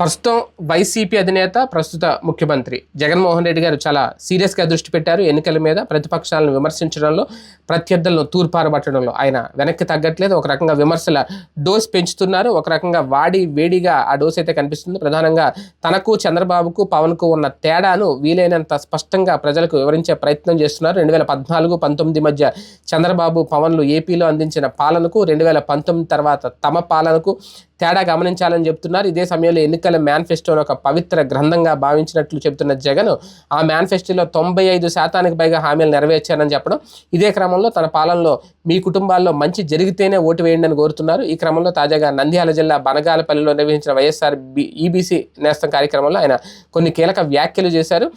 ప్రస్తుతం వైసీపీ అధినేత ప్రస్తుత ముఖ్యమంత్రి జగన్మోహన్ రెడ్డి గారు చాలా సీరియస్గా దృష్టి పెట్టారు. ఎన్నికల మీద ప్రతిపక్షాలను విమర్శించడంలో ప్రత్యర్థులను తూర్పారబట్టడంలో ఆయన వెనక్కి తగ్గట్లేదు. ఒక రకంగా విమర్శల డోస్ పెంచుతున్నారు. ఒక రకంగా వాడి వేడిగా ఆ డోస్ అయితే కనిపిస్తుంది. ప్రధానంగా తనకు చంద్రబాబుకు పవన్కు ఉన్న తేడాను వీలైనంత స్పష్టంగా ప్రజలకు వివరించే ప్రయత్నం చేస్తున్నారు. రెండు వేల పద్నాలుగు పంతొమ్మిది మధ్య చంద్రబాబు పవన్లు ఏపీలో అందించిన పాలనకు రెండు వేల పంతొమ్మిది తర్వాత తమ పాలనకు తేడా గమనించాలని చెప్తున్నారు. ఇదే సమయంలో ఎన్నికల మేనిఫెస్టోను ఒక పవిత్ర గ్రంథంగా భావించినట్లు చెబుతున్న జగన్ ఆ మేనిఫెస్టోలో తొంభై ఐదు శాతానికి పైగా హామీలు నెరవేర్చారని చెప్పడం. ఇదే క్రమంలో తన పాలనలో మీ కుటుంబాల్లో మంచి జరిగితేనే ఓటు వేయండి అని కోరుతున్నారు. ఈ క్రమంలో తాజాగా నంద్యాల జిల్లా బనగాలపల్లిలో నిర్వహించిన వైఎస్ఆర్ బి ఈబీసీ నేస్తం కార్యక్రమంలో ఆయన కొన్ని కీలక వ్యాఖ్యలు చేశారు.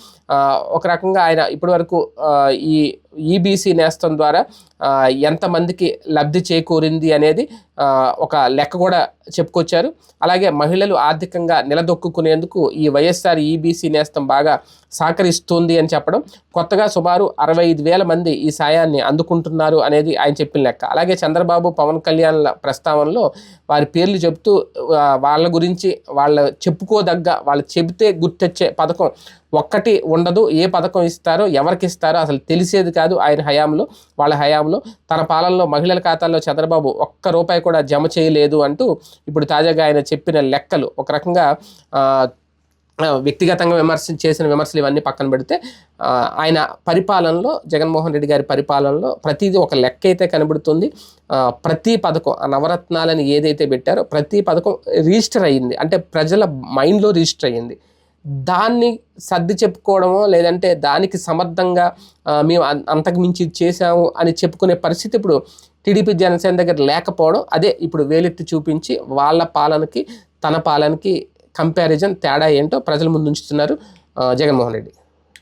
ఒక రకంగా ఆయన ఇప్పటివరకు ఈ ఈబీసీ నేస్తం ద్వారా ఎంతమందికి లబ్ధి చేకూరింది అనేది ఒక లెక్క కూడా చెప్పుకొచ్చారు. అలాగే మహిళలు ఆర్థికంగా నిలదొక్కునేందుకు ఈ వైఎస్ఆర్ ఈబీసీ నేస్తం బాగా సహకరిస్తుంది అని చెప్పడం కొత్తగా సుమారు అరవై ఐదు వేల మంది ఈ సాయాన్ని అందుకుంటున్నారు అనేది ఆయన చెప్పిన లెక్క. అలాగే చంద్రబాబు పవన్ కళ్యాణ్ల ప్రస్తావనలో వారి పేర్లు చెబుతూ వాళ్ళ గురించి వాళ్ళ చెప్పుకోదగ్గ వాళ్ళు చెబితే గుర్తొచ్చే పథకం ఒక్కటి ఉండదు ఏ పథకం ఇస్తారో ఎవరికి ఇస్తారో అసలు తెలిసేది కాదు ఆయన హయాంలో వాళ్ళ హయాంలో. తన పాలనలో మహిళల ఖాతాల్లో చంద్రబాబు ఒక్క రూపాయి కూడా జమ చేయలేదు అంటూ ఇప్పుడు తాజాగా ఆయన చెప్పిన లెక్కలు. ఒక రకంగా వ్యక్తిగతంగా విమర్శ చేసిన విమర్శలు ఇవన్నీ పక్కన పెడితే ఆయన పరిపాలనలో జగన్మోహన్ రెడ్డి గారి పరిపాలనలో ప్రతిదీ ఒక లెక్క అయితే కనబడుతుంది. ప్రతి పథకం ఆ నవరత్నాలని ఏదైతే పెట్టారో ప్రతి పథకం రిజిస్టర్ అయ్యింది. అంటే ప్రజల మైండ్లో రిజిస్టర్ అయ్యింది. దాన్ని సర్ది చెప్పుకోవడమో లేదంటే దానికి సమర్థంగా మేము అం- అంతకు మించి ఇది చేశాము అని చెప్పుకునే పరిస్థితి ఇప్పుడు టీడీపీ జనసేన దగ్గర లేకపోవడం అదే ఇప్పుడు వేలెత్తి చూపించి వాళ్ళ పాలనకి తన పాలనకి కంపారిజన్ తేడా ఏంటో ప్రజల ముందుంచుతున్నారు జగన్మోహన్ రెడ్డి.